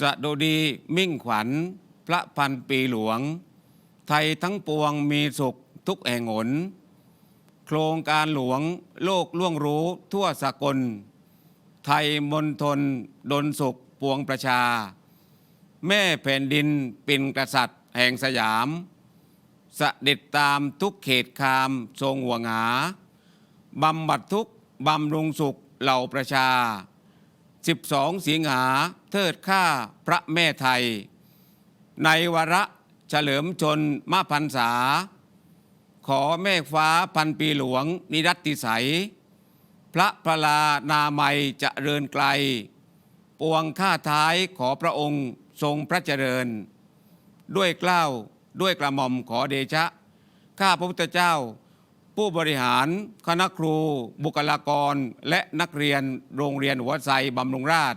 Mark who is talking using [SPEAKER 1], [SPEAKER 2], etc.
[SPEAKER 1] สดุดีมิ่งขวัญ พระพันปีหลวง ไทยทั้งปวงมีสุขทุกแห่งหน โครงการหลวงโลกล่วงรู้ทั่วสากล ไทยมนทนดนสุขปวงประชา แม่แผ่นดินเปิ่นกษัตริย์แห่งสยามสเสด็จตามทุกเขตคามทรงหัวงาบำบัดทุกบำรุงสุขเหล่าประชา 12 สิงหาเทิดข้าพระแม่ไทย ในวาระเฉลิมชนมาพันษา ขอแม่ฟ้าพันปีหลวงนิรัติใสยพระพลานามัยจะเริญไกล ปวงข้าท้ายขอพระองค์ทรงพระเจริญ ด้วยเกล้าวด้วยกระหม่อมขอเดชะ ข้าพระพุทธเจ้า ผู้บริหาร คณะครู บุคลากร และนักเรียนโรงเรียนหัวไซบำรุงราษ